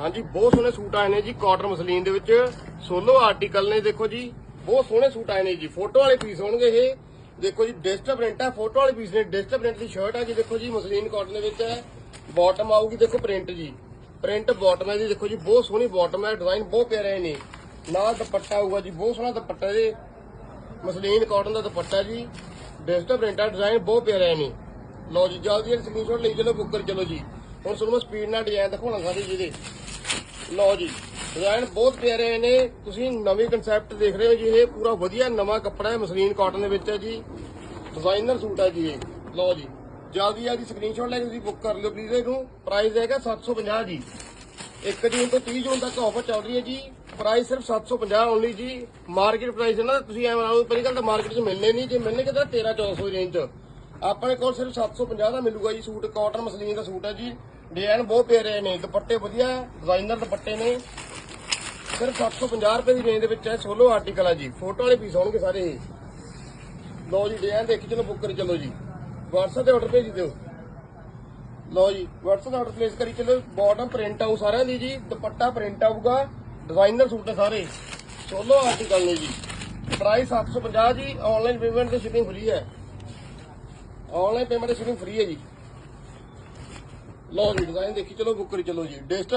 ਹਾਂਜੀ, ਬਹੁਤ ਸੋਹਣੇ ਸੂਟ ਆਏ ਨੇ ਜੀ ਕਾਟਨ ਮਸਲੀਨ ਦੇ ਵਿੱਚ। ਸੋਲੋ ਆਰਟੀਕਲ ਨੇ, ਦੇਖੋ ਜੀ, ਬਹੁਤ ਸੋਹਣੇ ਸੂਟ ਆਏ ਨੇ ਜੀ। ਫੋਟੋ ਵਾਲੇ ਪੀਸ ਹੋਣਗੇ ਇਹ। ਦੇਖੋ ਜੀ ਡਿਸਟਰ ਪ੍ਰਿੰਟ ਹੈ ਫੋਟੋ ਵਾਲੇ ਪੀਸ ਨੇ। ਡਿਜੀਟਲ ਪ੍ਰਿੰਟ ਦੀ ਸ਼ਰਟ ਹੈ ਜੀ, ਦੇਖੋ ਜੀ ਮਸਲੀਨ ਕਾਟਨ ਦੇ ਵਿੱਚ ਹੈ। ਬਾਟਮ ਆਊਗੀ, ਦੇਖੋ ਪ੍ਰਿੰਟ ਜੀ। ਪ੍ਰਿੰਟ ਬਾਟਮ ਹੈ ਜੀ, ਦੇਖੋ ਜੀ, ਬਹੁਤ ਸੋਹਣੀ ਬਾਟਮ ਹੈ ਡਿਜ਼ਾਈਨ ਬਹੁਤ ਪਿਆਰੇ ਨੇ। ਨਾਲ ਦੁਪੱਟਾ ਆਊਗਾ ਜੀ, ਬਹੁਤ ਸੋਹਣਾ ਦੁਪੱਟਾ ਜੀ ਮਸਲੀਨ ਕਾਟਨ ਦਾ ਦੁਪੱਟਾ ਜੀ। ਡਿਸਟਰ ਪ੍ਰਿੰਟ ਆ ਡਿਜ਼ਾਈਨ ਬਹੁਤ ਪਿਆਰੇ ਨੇ। ਲਓ ਜੀ, ਜਲਦੀ ਜਲਦੀ ਸਕਰੀਨਸ਼ਾਟ ਲਈ ਚਲੋ, ਬੁੱਕ ਕਰ ਚਲੋ ਜੀ। ਹੁਣ ਤੁਹਾਨੂੰ ਮੈਂ ਸਪੀਡ ਨਾਲ ਡਿਜ਼ਾਈਨ ਦਿਖਾਉਣਾ ਸਾਰੇ ਜਿਹਦੇ। ਲਓ ਜੀ ਡਿਜ਼ਾਈਨ ਬਹੁਤ ਪਿਆਰੇ ਨੇ। ਤੁਸੀਂ ਨਵੇਂ ਕਨਸੈਪਟ ਦੇਖ ਰਹੇ ਹੋ ਜੀ, ਇਹ ਪੂਰਾ ਵਧੀਆ ਨਵਾਂ ਕੱਪੜਾ ਹੈ ਮਸਲੀਨ ਕਾਟਨ ਦੇ ਵਿੱਚ ਹੈ ਜੀ। ਡਿਜ਼ਾਈਨਰ ਸੂਟ ਹੈ ਜੀ ਇਹ। ਲਓ ਜੀ, ਜਲਦੀ ਜਲਦੀ ਸਕਰੀਨਸ਼ਾਟ ਲੈ ਕੇ ਤੁਸੀਂ ਬੁੱਕ ਕਰ ਲਿਓ ਪਲੀਜ਼ ਇਹਨੂੰ। ਪ੍ਰਾਈਸ ਹੈਗਾ 750 ਜੀ। 1 ਜੂਨ ਤੋਂ 30 ਜੂਨ ਤੱਕ ਆਫਰ ਚੱਲ ਰਹੀ ਹੈ ਜੀ। ਪ੍ਰਾਈਸ ਸਿਰਫ 750 ਓਨਲੀ ਜੀ। ਮਾਰਕੀਟ ਪ੍ਰਾਈਸ ਹੈ ਨਾ ਤੁਸੀਂ ਐਵੇਂ ਲਾਓ, ਪਹਿਲੀ ਗੱਲ ਤਾਂ ਮਾਰਕੀਟ 'ਚ ਮਿਲਣੇ ਨਹੀਂ। ਜੇ ਮਿਲਣਗੇ ਤਾਂ 13 1400 ਦੀ ਰੇਂਜ 'ਚ। ਆਪਣੇ ਕੋਲ ਸਿਰਫ 750 ਦਾ ਮਿਲੂਗਾ ਜੀ ਸੂਟ ਕਾਟਨ ਮਸਲੀਨ ਦਾ ਸੂਟ ਹੈ ਜੀ। ਡਿਜ਼ਾਈਨ ਬਹੁਤ ਪਿਆਰੇ ਨੇ, ਦੁਪੱਟੇ ਵਧੀਆ ਡਿਜ਼ਾਈਨਰ ਦੁਪੱਟੇ ਨੇ। ਸਿਰਫ 750 ਰੁਪਏ ਦੀ ਰੇਂਜ ਦੇ ਵਿੱਚ ਹੈ ਸੋਲੋ ਆਰਟੀਕਲ ਹੈ ਜੀ। ਫੋਟੋ ਵਾਲੇ ਪੀਸ ਹੋਣਗੇ ਸਾਰੇ ਇਹ। ਲਓ ਜੀ ਡਿਜ਼ਾਈਨ ਦੇਖੀ, ਚਲੋ ਬੁੱਕ ਕਰੀ, ਚਲੋ ਜੀ। WhatsApp ਤੇ ਆਰਡਰ ਭੇਜ ਦਿਓ। ਲਓ ਜੀ, WhatsApp ਤੇ ਆਰਡਰ ਪਲੇਸ ਕਰੀ, ਚਲੋ ਬਾਟਮ ਪ੍ਰਿੰਟ ਆਊ ਸਾਰਿਆਂ ਦੀ ਜੀ, ਦੁਪੱਟਾ ਪ੍ਰਿੰਟ ਆਊਗਾ ਡਿਜ਼ਾਈਨਰ ਸੂਟ ਹੈ ਸਾਰੇ। ਸੋਲੋ ਆਰਟੀਕਲ ਨੇ ਜੀ। ਪ੍ਰਾਈਸ 750 ਜੀ ਆਨਲਾਈਨ ਪੇਮੈਂਟ ਤੇ ਸ਼ਿਪਿੰਗ ਫ੍ਰੀ ਹੈ। ਆਨਲਾਈਨ ਪੇਮੈਂਟ ਤੇ ਸ਼ਿਪਿੰਗ ਫ੍ਰੀ ਹੈ ਜੀ। ਲਓ ਜੀ ਡਿਜ਼ਾਈਨ ਦੇਖੀ ਚਲੋ ਬੁੱਕ ਕਰੀ ਚਲੋ ਜੀ। ਡਿਜੀਟਲ